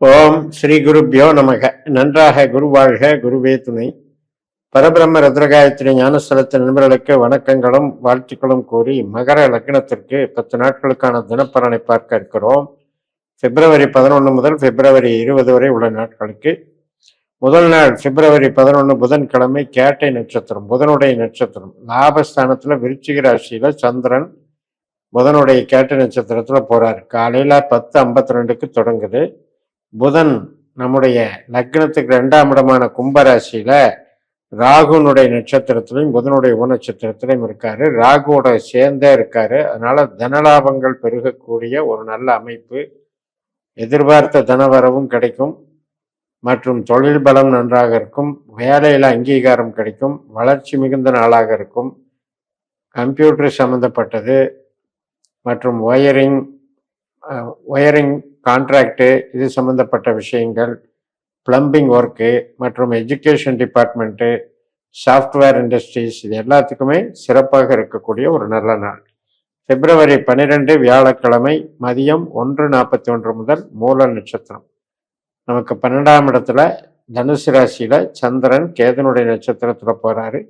ஓம் ஸ்ரீ குருப்பியோ நமக. நன்றாக குரு வாழ்க குருவே துணை. பரபிரம்ம ரத்ரகாயத்திரி ஞானஸ்தலத்தின் நண்பர்களுக்கு வணக்கங்களும் வாழ்த்துக்களும் கூறி மகர லக்னத்திற்கு பத்து நாட்களுக்கான தினப்பலனை பார்க்க இருக்கிறோம். பிப்ரவரி பதினொன்று முதல் பிப்ரவரி இருபது வரை உள்ள நாட்களுக்கு. முதல் நாள் பிப்ரவரி பதினொன்று புதன்கிழமை கேட்டை நட்சத்திரம் புதனுடைய நட்சத்திரம். லாபஸ்தானத்தில் விருச்சிக ராசியில் சந்திரன் புதனுடைய கேட்டை நட்சத்திரத்தில் போகிறார் காலையில் பத்து ஐம்பத்தி ரெண்டுக்கு தொடங்குது. புதன் நம்முடைய லக்னத்துக்கு ரெண்டாம் இடமான கும்பராசியில ராகுனுடைய நட்சத்திரத்திலையும் புதனுடைய உபநட்சத்திரத்திலையும் இருக்காரு. ராகுவோட சேர்ந்தே இருக்காரு. அதனால தனலாபங்கள் பெருகக்கூடிய ஒரு நல்ல அமைப்பு. எதிர்பார்த்த தனவரவும் கிடைக்கும். மற்றும் தொழில் பலம் நன்றாக இருக்கும். வேலையில அங்கீகாரம் கிடைக்கும். வளர்ச்சி மிகுந்த நாளாக இருக்கும். கம்ப்யூட்டர் சம்பந்தப்பட்டது. மற்றும் ஒயரிங் ஒயரிங் கான்ட்ராக்டு இது சம்பந்தப்பட்ட விஷயங்கள் பிளம்பிங் ஒர்க்கு மற்றும் எஜுகேஷன் டிபார்ட்மெண்ட்டு சாஃப்ட்வேர் இண்டஸ்ட்ரீஸ் இது எல்லாத்துக்குமே சிறப்பாக இருக்கக்கூடிய ஒரு நல்ல நாள். பிப்ரவரி பன்னிரெண்டு வியாழக்கிழமை மதியம் ஒன்று நாற்பத்தி ஒன்று முதல் மூல நட்சத்திரம். நமக்கு பன்னெண்டாம் இடத்துல தனுசு ராசியில சந்திரன் கேதனுடைய நட்சத்திரத்துல போறாரு.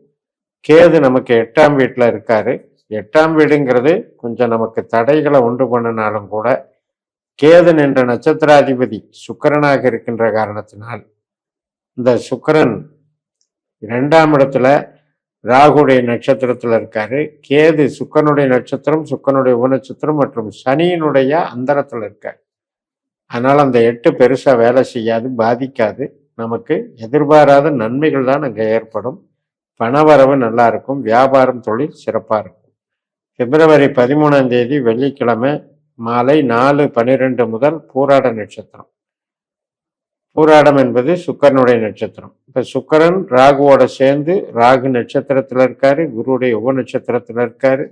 கேது நமக்கு எட்டாம் வீட்டில் இருக்காரு. எட்டாம் வீடுங்கிறது கொஞ்சம் நமக்கு தடைகளை உண்டு பண்ணினாலும் கூட கேதன் என்ற நட்சத்திராதிபதி சுக்கரனாக இருக்கின்ற காரணத்தினால் இந்த சுக்கரன் இரண்டாம் இடத்துல ராகுடைய நட்சத்திரத்தில் இருக்காரு. கேது சுக்கனுடைய நட்சத்திரம் சுக்கனுடைய உபநட்சத்திரம் மற்றும் சனியினுடைய அந்தரத்தில் இருக்கார். அதனால் அந்த எட்டு பெருசாக வேலை செய்யாது பாதிக்காது. நமக்கு எதிர்பாராத நன்மைகள் தான் அங்கே ஏற்படும். பணவரவு நல்லா இருக்கும். வியாபாரம் தொழில் சிறப்பாக இருக்கும். பிப்ரவரி பதிமூணாம் தேதி வெள்ளிக்கிழமை மாலை நாலு பன்னிரெண்டு முதல் பூராட நட்சத்திரம். பூராடம் என்பது சுக்கரனுடைய நட்சத்திரம். இப்ப சுக்கரன் ராகுவோட சேர்ந்து ராகு நட்சத்திரத்துல இருக்காரு குருவுடைய உப நட்சத்திரத்துல இருக்காரு.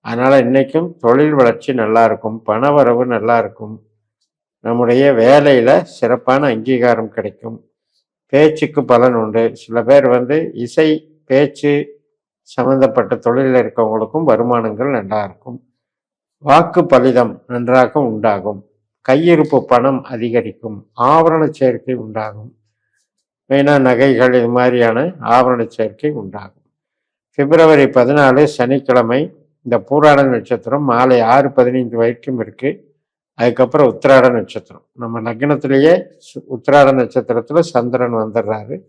அதனால இன்னைக்கும் தொழில் வளர்ச்சி நல்லா இருக்கும் பணவரவு நல்லா இருக்கும். நம்முடைய வேலையில சிறப்பான அங்கீகாரம் கிடைக்கும். பேச்சுக்கு பலன் உண்டு. சில பேர் வந்து இசை பேச்சு சம்பந்தப்பட்ட தொழிலில் இருக்கவங்களுக்கும் வருமானங்கள் நல்லா இருக்கும். வாக்கு பலிதம் நன்றாக உண்டாகும். கையிருப்பு பணம் அதிகரிக்கும். ஆவரண சேர்க்கை உண்டாகும். மெயினா நகைகள் இது மாதிரியான ஆவரண சேர்க்கை உண்டாகும். பிப்ரவரி பதினாலு சனிக்கிழமை இந்த பூராட நட்சத்திரம் மாலை ஆறு பதினைந்து வரைக்கும் இருக்கு. அதுக்கப்புறம் உத்திராட நட்சத்திரம். நம்ம லக்னத்திலேயே சு- உத்திராட நட்சத்திரத்துல சந்திரன் வந்துடுறாரு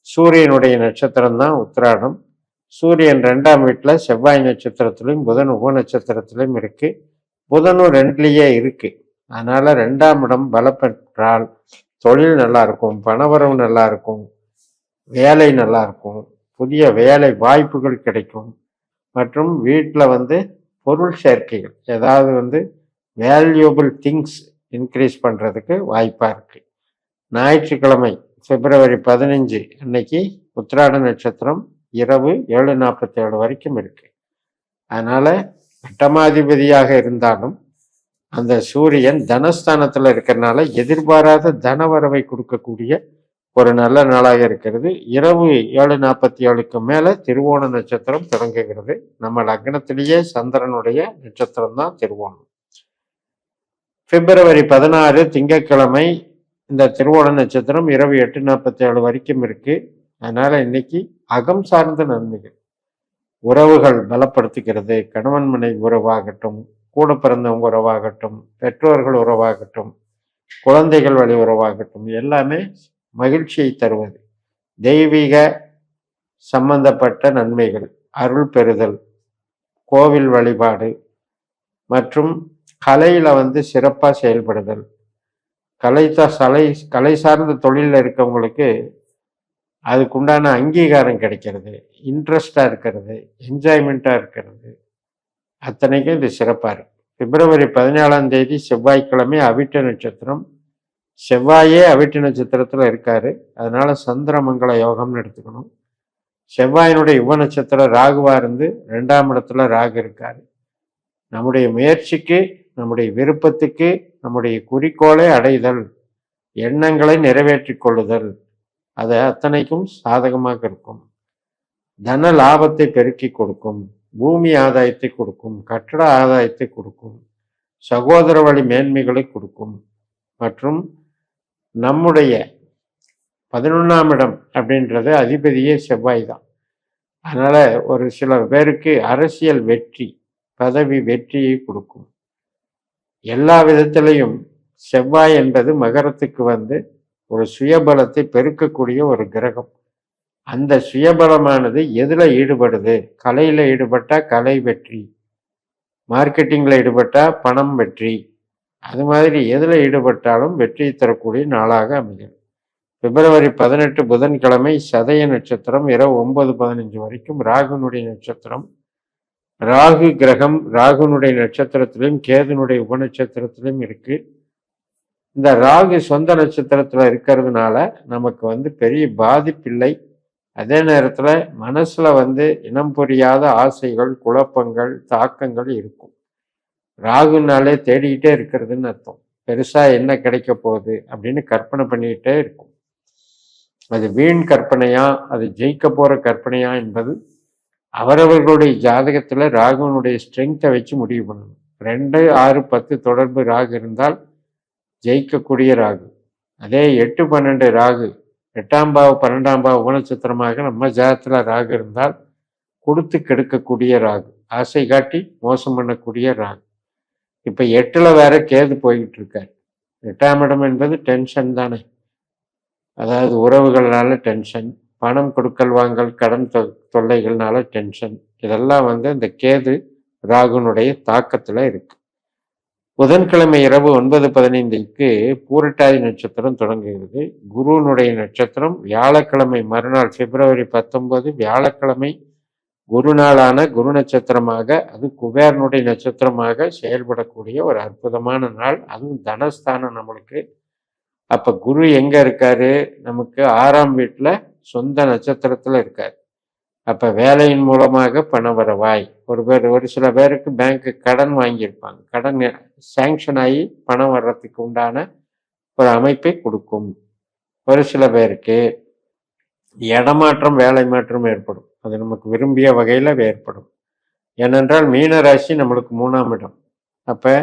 சூரியனுடைய நட்சத்திரம் தான் உத்திராடம். சூரியன் ரெண்டாம் வீட்டில் செவ்வாய் நட்சத்திரத்திலையும் புதன் உப நட்சத்திரத்திலையும் இருக்குது புதனும் ரெண்டுலேயே இருக்குது அதனால் ரெண்டாம் இடம் பலப்பெற்றால் தொழில் நல்லாயிருக்கும் பணவரவு நல்லாயிருக்கும் வேலை நல்லா இருக்கும் புதிய வேலை வாய்ப்புகள் கிடைக்கும். மற்றும் வீட்டில் வந்து பொருள் சேர்க்கைகள் ஏதாவது வந்து வேல்யூபிள் திங்ஸ் இன்க்ரீஸ் பண்ணுறதுக்கு வாய்ப்பாக இருக்குது ஞாயிற்றுக்கிழமை பிப்ரவரி பதினஞ்சு அன்னைக்கு உத்திராட நட்சத்திரம் இரவு ஏழு நாற்பத்தி ஏழு வரைக்கும் இருக்கு. அதனால பட்டமாதிபதியாக இருந்தாலும் அந்த சூரியன் தனஸ்தானத்துல இருக்கிறனால எதிர்பாராத தனவரவை கொடுக்கக்கூடிய ஒரு நல்ல நாளாக இருக்கிறது. இரவு ஏழு நாற்பத்தி ஏழுக்கு மேல திருவோண நட்சத்திரம் தொடங்குகிறது. நம்ம லக்னத்திலேயே சந்திரனுடைய நட்சத்திரம் தான் திருவோணம். பிப்ரவரி பதினாறு திங்கட்கிழமை இந்த திருவோண நட்சத்திரம் இரவு எட்டு நாற்பத்தி ஏழு வரைக்கும் இருக்கு. அதனால இன்னைக்கு அகம் சார்ந்த நன்மைகள். உறவுகள் பலப்படுத்துகிறது. கணவன் மனைவி உறவாகட்டும் கூட பிறந்தவங்க உறவாகட்டும் பெற்றோர்கள் உறவாகட்டும் குழந்தைகள் வழி உறவாகட்டும் எல்லாமே மகிழ்ச்சியை தருவது. தெய்வீக சம்பந்தப்பட்ட நன்மைகள். அருள் பெறுதல் கோவில் வழிபாடு மற்றும் கலையில் வந்து சிறப்பாக செயல்படுதல். கலை சலை கலை கலை சார்ந்த தொழிலில் இருக்கவங்களுக்கு அதுக்குண்டான அங்கீகாரம் கிடைக்கிறது இன்ட்ரெஸ்டாக இருக்கிறது என்ஜாய்மெண்ட்டாக இருக்கிறது. அத்தனைக்கும் இது சிறப்பாக இருக்குது பிப்ரவரி பதினாலாம் தேதி செவ்வாய்க்கிழமை அவிட்ட நட்சத்திரம். செவ்வாயே அவிட்ட நட்சத்திரத்தில் இருக்காரு. அதனால சந்திரமங்கல யோகம்னு எடுத்துக்கணும். செவ்வாயினுடைய யுவ நட்சத்திரம் ராகுவாக இருந்து ரெண்டாம் இடத்துல ராகு இருக்காரு. நம்முடைய முயற்சிக்கு நம்முடைய விருப்பத்துக்கு நம்முடைய குறிக்கோளை அடைதல் எண்ணங்களை நிறைவேற்றிக் கொள்ளுதல் அது அத்தனைக்கும் சாதகமாக இருக்கும். தன லாபத்தை பெருக்கி கொடுக்கும் பூமி ஆதாயத்தை கொடுக்கும் கட்டட ஆதாயத்தை கொடுக்கும் சகோதர வழி மேன்மைகளை கொடுக்கும். மற்றும் நம்முடைய பதினொன்றாம் இடம் அப்படின்றது அதிபதியே செவ்வாய் தான். அதனால் ஒரு சில பேருக்கு அரசியல் வெற்றி பதவி வெற்றியை கொடுக்கும். எல்லா விதத்திலையும் செவ்வாய் என்பது மகரத்துக்கு வந்து ஒரு சுயபலத்தை பெருக்கக்கூடிய ஒரு கிரகம். அந்த சுயபலமானது எதில் ஈடுபடுது? கலையில் ஈடுபட்டால் கலை வெற்றி. மார்க்கெட்டிங்கில் ஈடுபட்டால் பணம் வெற்றி. அது மாதிரி எதில் ஈடுபட்டாலும் வெற்றி தரக்கூடிய நாளாக அமைகிறது பிப்ரவரி பதினெட்டு புதன்கிழமை சதய நட்சத்திரம் இரவு ஒன்பது பதினஞ்சு வரைக்கும் ராகுனுடைய நட்சத்திரம். ராகு கிரகம் ராகுனுடைய நட்சத்திரத்திலும் கேதுனுடைய உபநட்சத்திரத்திலும் இருக்குது இந்த ராகு சொந்த நட்சத்திரத்துல இருக்கிறதுனால நமக்கு வந்து பெரிய பாதிப்பில்லை அதே நேரத்துல மனசுல வந்து இனம் புரியாத ஆசைகள் குழப்பங்கள் தாக்கங்கள் இருக்கும். ராகுனாலே தேடிக்கிட்டே இருக்கிறதுன்னு அர்த்தம். பெருசா என்ன கிடைக்க போகுது அப்படின்னு கற்பனை பண்ணிக்கிட்டே இருக்கும். அது வீண் கற்பனையா அது ஜெயிக்க போற கற்பனையா என்பது அவரவர்களுடைய ஜாதகத்துல ராகுனுடைய ஸ்ட்ரென்த்தை வச்சு முடிவு பண்ணணும். ரெண்டு ஆறு பத்து தொடர்பு ராகு இருந்தால் ஜெயிக்கக்கூடிய ராகு. அதே எட்டு பன்னெண்டு ராகு எட்டாம் பாவ பன்னெண்டாம் பாவ உபநட்சத்திரமாக நம்ம ஜாதத்தில் ராகு இருந்தால் கொடுத்து கெடுக்கக்கூடிய ராகு. ஆசை காட்டி மோசம் பண்ணக்கூடிய ராகு. இப்போ எட்டில் வேற கேது போய்கிட்டு இருக்கார். எட்டாம் இடம் என்பது டென்ஷன் தானே. அதாவது உறவுகள்னால டென்ஷன் பணம் கொடுக்கல் வாங்கல் கடன் தொ தொல்லைகள்னால டென்ஷன். இதெல்லாம் வந்து இந்த கேது ராகுனுடைய தாக்கத்தில் இருக்குது புதன்கிழமை இரவு ஒன்பது பதினைந்துக்கு பூரட்டாதி நட்சத்திரம் தொடங்குகிறது. குருனுடைய நட்சத்திரம் வியாழக்கிழமை மறுநாள் பிப்ரவரி பத்தொன்பது வியாழக்கிழமை குருநாளான குரு நட்சத்திரமாக அது குபேரனுடைய நட்சத்திரமாக செயல்படக்கூடிய ஒரு அற்புதமான நாள். அதுவும் தனஸ்தானம் நம்மளுக்கு. அப்போ குரு எங்கே இருக்காரு? நமக்கு ஆறாம் வீட்டில் சொந்த நட்சத்திரத்தில் இருக்காரு. அப்ப வேலையின் மூலமாக பண வரவாய். ஒரு பேர் ஒரு சில பேருக்கு பேங்க்கு கடன் வாங்கியிருப்பாங்க. கடன் சேங்ஷன் ஆகி பணம் வர்றதுக்கு உண்டான ஒரு அமைப்பை கொடுக்கும். ஒரு சில பேருக்கு இடமாற்றம் வேலை மாற்றம் ஏற்படும். அது நமக்கு விரும்பிய வகையில் ஏற்படும். ஏனென்றால் மீனராசி நம்மளுக்கு மூணாம் இடம். அப்போ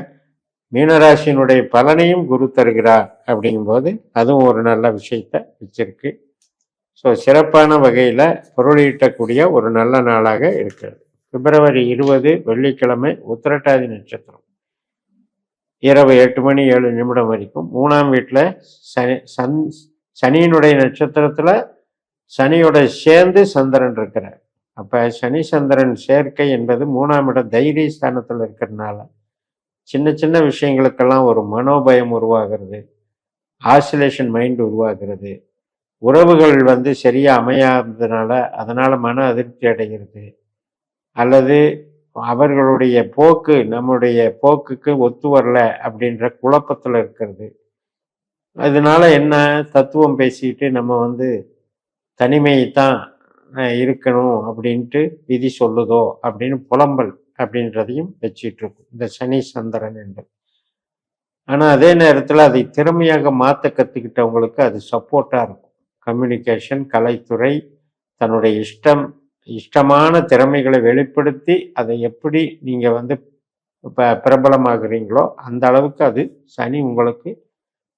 மீனராசியினுடைய பலனையும் குரு தருகிறார் அப்படிங்கும்போது அதுவும் ஒரு நல்ல விஷயத்த வச்சிருக்கு. ஸோ சிறப்பான வகையில் பொருளீட்டக்கூடிய ஒரு நல்ல நாளாக இருக்கிறது. பிப்ரவரி இருபது வெள்ளிக்கிழமை உத்திரட்டாதி நட்சத்திரம். இரவு எட்டு மணி ஏழு நிமிடம் வரைக்கும். மூணாம் வீட்டில் சனி சன் சனியினுடைய நட்சத்திரத்தில் சனியோட சேர்ந்து சந்திரன் இருக்கிறார். அப்போ சனி சந்திரன் சேர்க்கை என்பது மூணாம் இடம் தைரிய ஸ்தானத்தில் இருக்கிறதுனால சின்ன சின்ன விஷயங்களுக்கெல்லாம் ஒரு மனோபயம் உருவாகிறது. ஆசிலேஷன் மைண்ட் உருவாகிறது. உறவுகள் வந்து சரியா அமையாததுனால அதனால மன அதிருப்தி அடைகிறது. அல்லது அவர்களுடைய போக்கு நம்முடைய போக்குக்கு ஒத்து வரல அப்படின்ற குழப்பத்தில் இருக்கிறது. அதனால என்ன? தத்துவம் பேசிக்கிட்டு நம்ம வந்து தனிமையை தான் இருக்கணும் அப்படின்ட்டு விதி சொல்லுதோ அப்படின்னு புலம்பல் அப்படின்றதையும் வச்சிட்டு இருக்கும். இந்த சனி சந்திரன் என்று. ஆனால் அதே நேரத்தில் அதை திறமையாக மாற்ற கற்றுக்கிட்டவங்களுக்கு அது சப்போர்ட்டாக இருக்கும். கம்யூனிகேஷன் கலைத்துறை தன்னுடைய இஷ்டம் இஷ்டமான திறமைகளை வெளிப்படுத்தி அதை எப்படி நீங்கள் வந்து இப்போ பிரபலமாகிறீங்களோ அந்த அளவுக்கு அது சனி உங்களுக்கு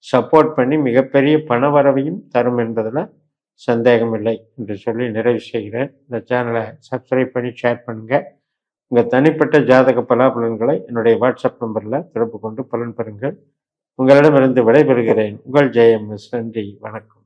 சப்போர்ட் பண்ணி மிகப்பெரிய பணவரவையும் தரும் என்பதில் சந்தேகமில்லை என்று சொல்லி நிறைவு செய்கிறேன். இந்த சேனலை சப்ஸ்கிரைப் பண்ணி ஷேர் பண்ணுங்கள் உங்கள் தனிப்பட்ட ஜாதக பலாபலன்களை என்னுடைய வாட்ஸ்அப் நம்பரில் தொடர்பு கொண்டு பலன் பெறுங்கள். உங்களிடமிருந்து விடைபெறுகிறேன். உங்கள் ஜெயம் நன்றி. வணக்கம்.